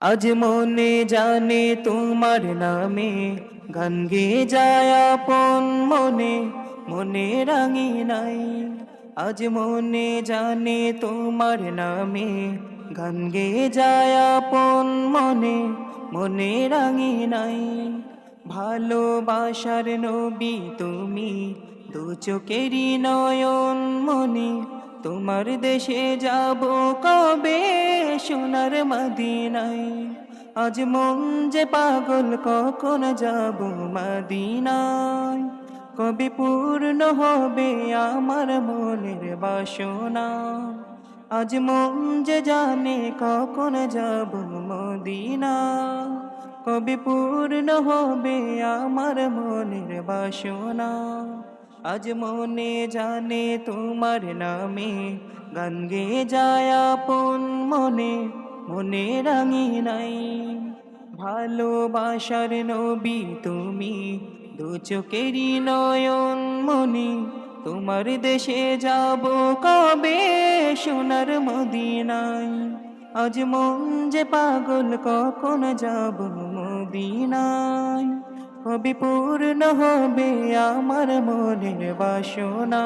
আজ মনে জানে তোমার নামে, গান গে যায় আপন মনে মনে রাঙি নাই। আজ মনে জানে তোমার নামে, গান যায় আপন মনে মনে রাঙি নাই। ভালোবাসার নবী তুমি, দু চোখেরই নয়ন মনে তোমার দেশে যাব কবে? সোনার মদিনায়। আজ মন যে পাগল, কখন যাব মদিনায়? কবে পূর্ণ হবে আমার মনের বাসনা? আজ মন যে জানে, কখন যাব মদিনা কবে পূর্ণ হবে আমার মনের বাসনা? আজ মনে জানে তোমার নামে, গান গে যায় আপন মনে মনে রাঙি নাই। ভালোবাসার নবী তুমি, দু চোখেরই নয়ন মনে, তোমার দেশে যাব কবে সোনার মদিনায়? আজ মন যে পাগল, কখন যাব মদিনায়? কবে পূর্ণ হবে আমার মনের বাসনা।